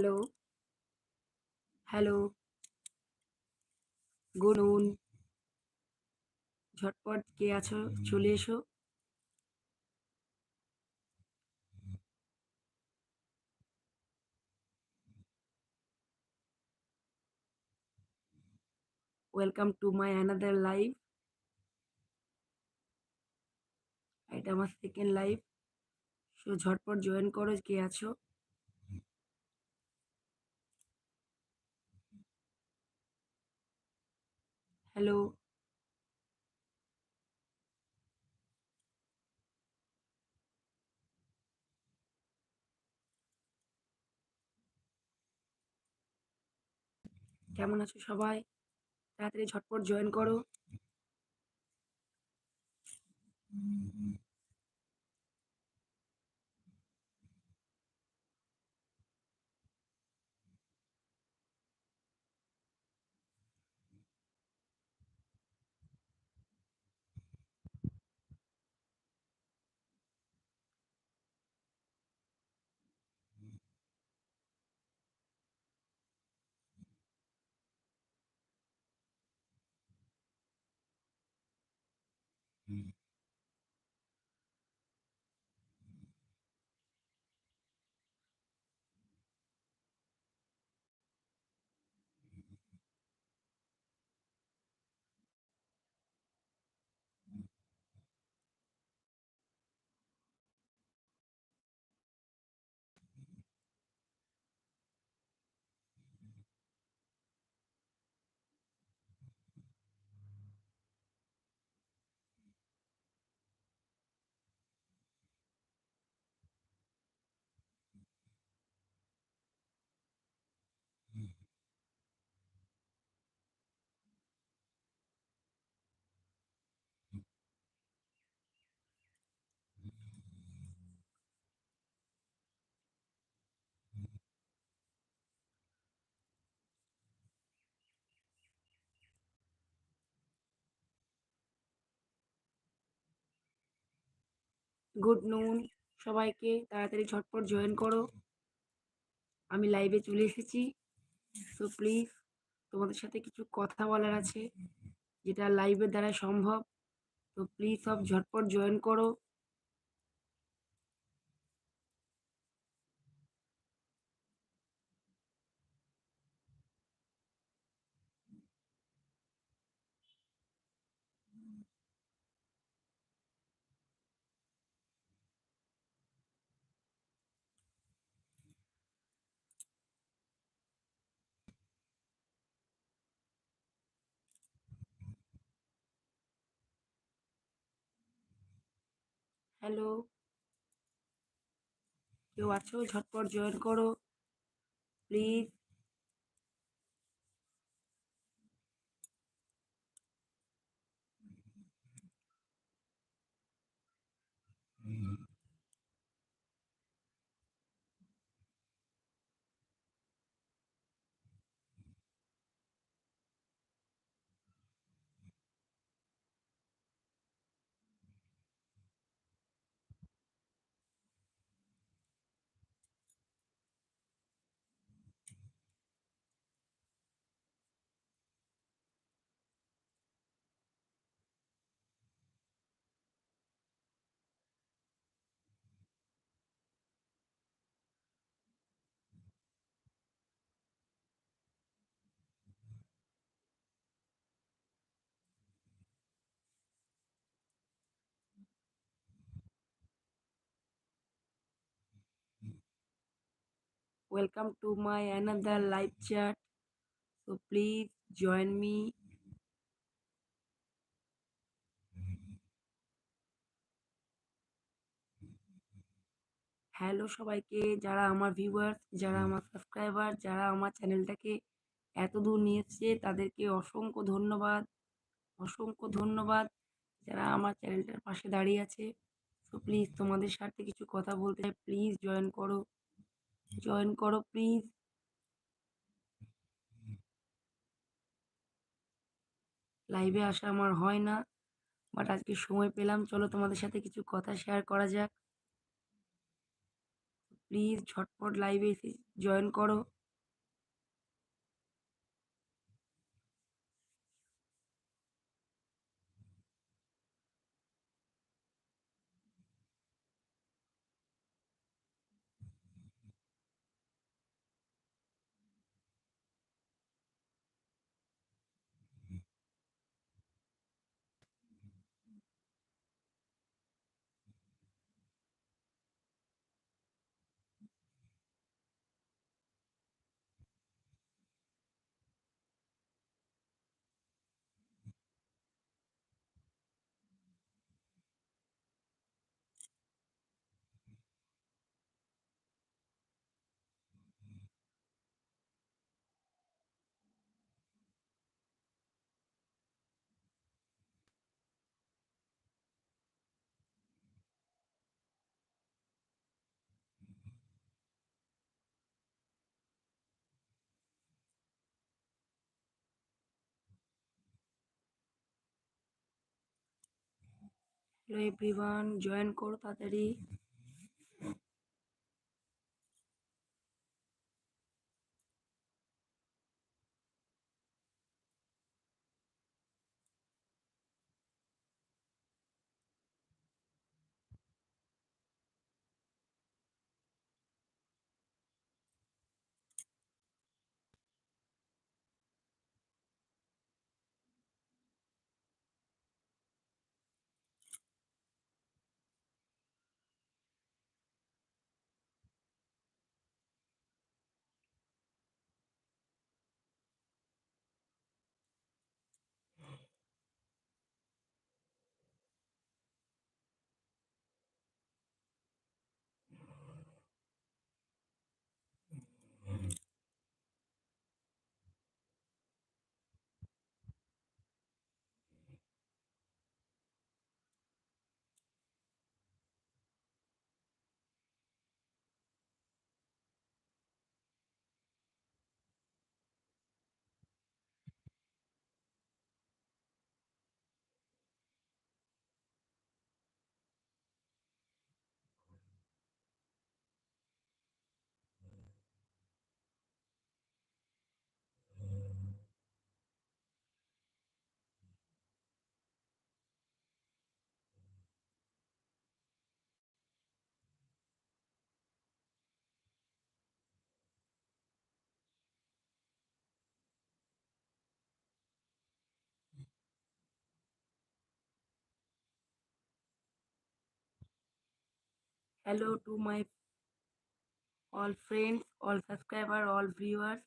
Hello. Hello. Good নুন। ঝটপট কে আছো? চলে এসো। Welcome to my another live এটা আমার সেকেন্ড লাইভ সো ঝটপট জয়েন করো কে আছো। হ্যালো। কেমন আছো সবাই? তাড়াতাড়ি ঝটপট জয়েন করো। Mm-hmm. গুড নুন সবাইকে, তাড়াতাড়ি ঝটপট জয়েন করো। আমি লাইভে চলে এসেছি। তো প্লিজ তোমাদের সাথে কিছু কথা বলার আছে, যেটা লাইভের দ্বারা সম্ভব। তো প্লিজ সব ঝটপট জয়েন করো। হ্যালো। কেউ আছো? ঝটপট জয়েন করো please. Welcome to my another live chat. So please join me. Hello সবাইকে, যারা আমার ভিউয়ার্স যারা আমার সাবস্ক্রাইবার যারা আমার চ্যানেলটাকে এত দূর নিয়ে তাদেরকে অসংখ্য ধন্যবাদ। অসংখ্য ধন্যবাদ যারা আমার চ্যানেলটার পাশে দাঁড়িয়ে আছে। তো প্লিজ তোমাদের সাথে কিছু কথা বলতে চাই প্লিজ জয়েন করো। জয়েন করো, প্লিজ। লাইভে আসা আমার হয় না, বাট আজকে সময় পেলাম। চলো তোমাদের সাথে কিছু কথা শেয়ার করা যাক। প্লিজ ঝটপট লাইভে এসে জয়েন করো। হ্যালো এভরিওয়ান জয়েন করো তাড়াতাড়ি। Hello to my all friends all subscriber all viewers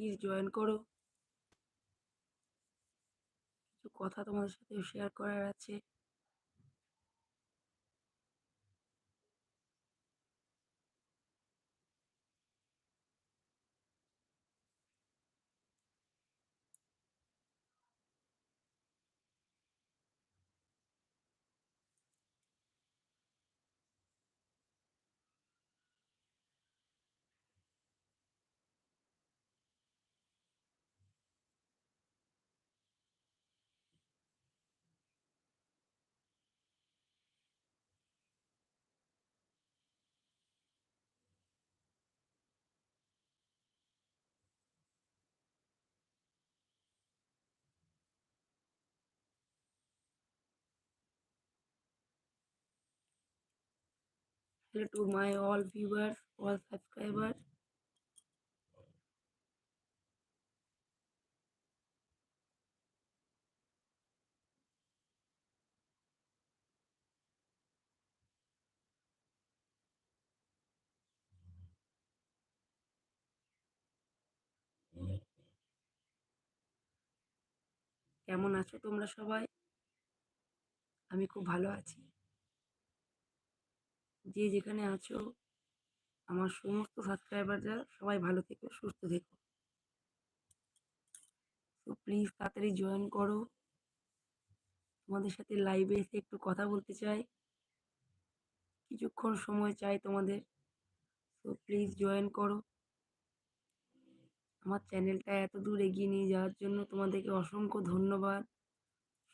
please join করো। কিছু কথা তোমাদের সাথে শেয়ার করার আছে। To my all viewers, all subscribers. কেমন আছো তোমরা সবাই আমি খুব ভালো আছি যে যেখানে আছো, আমার সমস্ত সাবস্ক্রাইবাররা সবাই ভালো থেকো, সুস্থ থেকো। তো প্লিজ তাড়াতাড়ি জয়েন করো। তোমাদের সাথে লাইভে এসে একটু কথা বলতে চাই। কিছুক্ষণ সময় চাই তোমাদের। তো প্লিজ জয়েন করো। আমার চ্যানেলটা এত দূর এগিয়ে নিয়ে যাওয়ার জন্য তোমাদেরকে অসংখ্য ধন্যবাদ।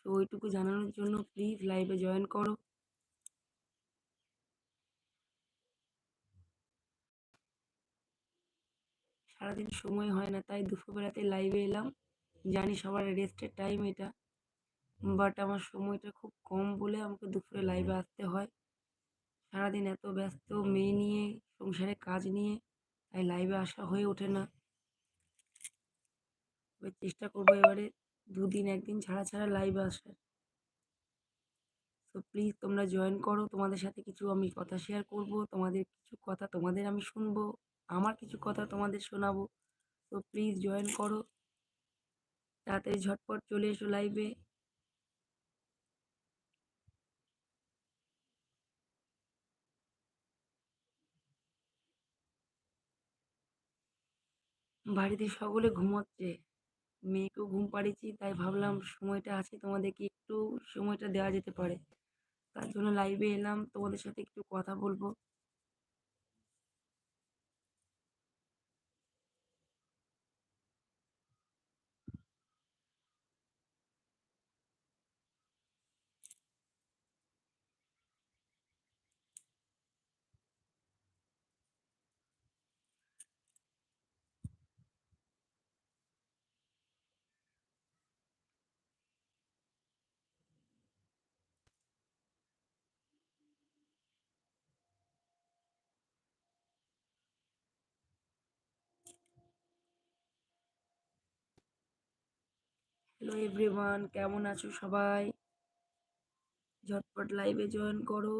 তো ওইটুকু জানানোর জন্য প্লিজ লাইভে জয়েন করো। সারাদিন সময় হয় না, তাই দুপুরবেলাতে লাইভে এলাম। জানি সবার রেস্টের টাইম এটা বাট আমার সময়টা খুব কম বলে আমাকে দুপুরে লাইভে আসতে হয়। সারাদিন এত ব্যস্ত, মেয়ে নিয়ে, সংসারে কাজ নিয়ে, তাই লাইভে আসা হয়ে ওঠে না। এবার চেষ্টা করব এবারে দুদিন একদিন ছাড়া ছাড়া লাইভে আসার। তো প্লিজ তোমরা জয়েন করো, তোমাদের সাথে কিছু আমি কথা শেয়ার করব, তোমাদের কিছু কথা তোমাদের আমি শুনব। আমার কিছু কথা তোমাদের শোনাবো। তো প্লিজ জয়েন করো। তাড়াতাড়ি ঝটপট চলে এসো লাইভে বাড়িতে সকলে ঘুমোচ্ছে। মেয়েকেও ঘুম পাড়িয়েছি, তাই ভাবলাম সময়টা আছে তোমাদেরকে একটু সময়টা দেওয়া যেতে পারে। তার জন্য লাইভে এলাম। তোমাদের সাথে একটু কথা বলব। হ্যালো এভরিওয়ান, কেমন আছো সবাই? ঝটপট লাইভে জয়েন করো।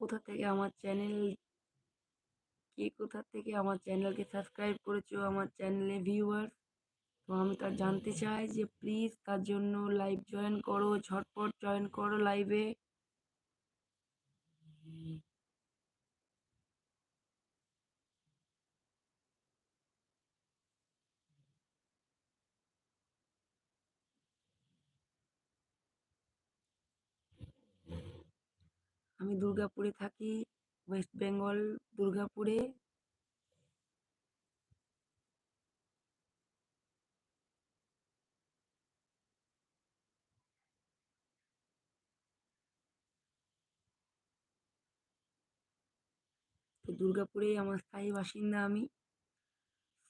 কোথা থেকে আমার চ্যানেল কে কোথা থেকে আমার চ্যানেলকে সাবস্ক্রাইব করেছ, আমার চ্যানেলে ভিউয়ার তো আমি তার জানতে চাই যে প্লিজ তার জন্য লাইভ জয়েন করো, ঝটপট জয়েন করো লাইভে আমি দুর্গাপুরে থাকি, ওয়েস্ট বেঙ্গল দুর্গাপুরে। তো দুর্গাপুরেই আমার স্থায়ী বাসিন্দা আমি।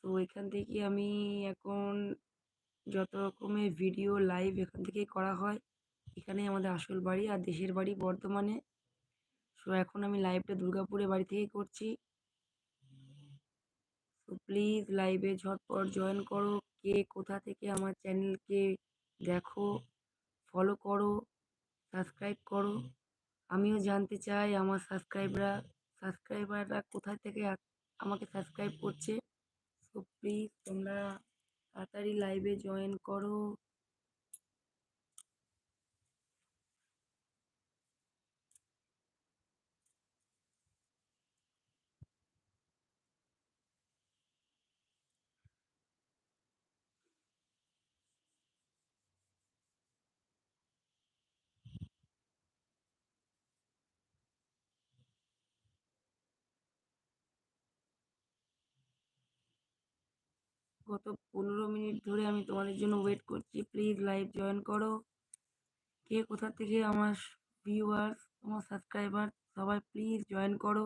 তো এখান থেকে আমি এখন যত রকমের ভিডিও লাইভ এখান থেকেই করা হয়। এখানেই আমাদের আসল বাড়ি আর দেশের বাড়ি বর্ধমানে সো এখন আমি লাইভটা দুর্গাপুরে বাড়ি থেকেই করছি। তো প্লিজ লাইভে ঝটপট জয়েন করো। কে কোথা থেকে আমার চ্যানেলকে দেখো ফলো করো সাবস্ক্রাইব করো। আমিও জানতে চাই আমার সাবস্ক্রাইবরা সাবস্ক্রাইবাররা কোথা থেকে আমাকে সাবস্ক্রাইব করছে। সো প্লিজ তোমরা তাড়াতাড়ি লাইভে জয়েন করো। গত পনেরো মিনিট ধরে আমি তোমাদের জন্য ওয়েট করছি। প্লিজ লাইভ জয়েন করো। কে কোথা থেকে আমার ভিউয়ার্স আমার সাবস্ক্রাইবার সবাই প্লিজ জয়েন করো।